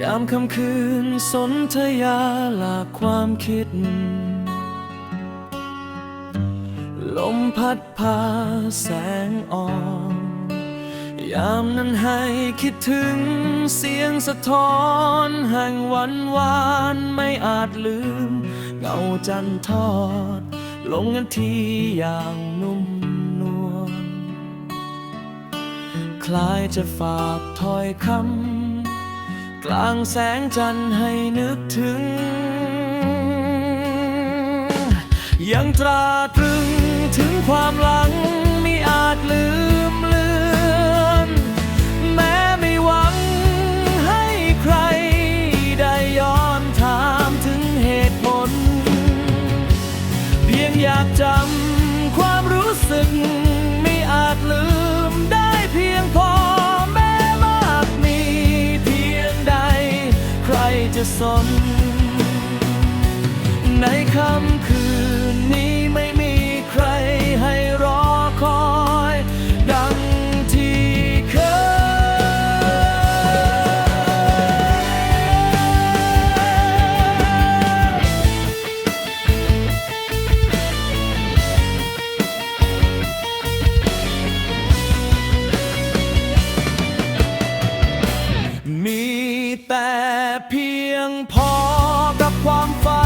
ยามค่ำคืนสนธยาหลากความคิด ลมพัดพาแสงอ่อน ยามนั้นให้คิดถึงเสียงสะท้อนแห่งวันวานไม่อาจลืม เงาจันทอด ลงกันทีอย่างนุ่มนวลคล้ายจะฝากถ้อยคำ กลางแสงจันทร์ให้นึกถึง ยังตราตรึงถึงความหลังไม่อาจลืมเลือนแม้ไม่หวังให้ใครได้ย้อนถามถึงเหตุผล เพียงอยากจำความรู้สึกไม่อาจลืม จะสน ในค่ำคืนนี้ มีแ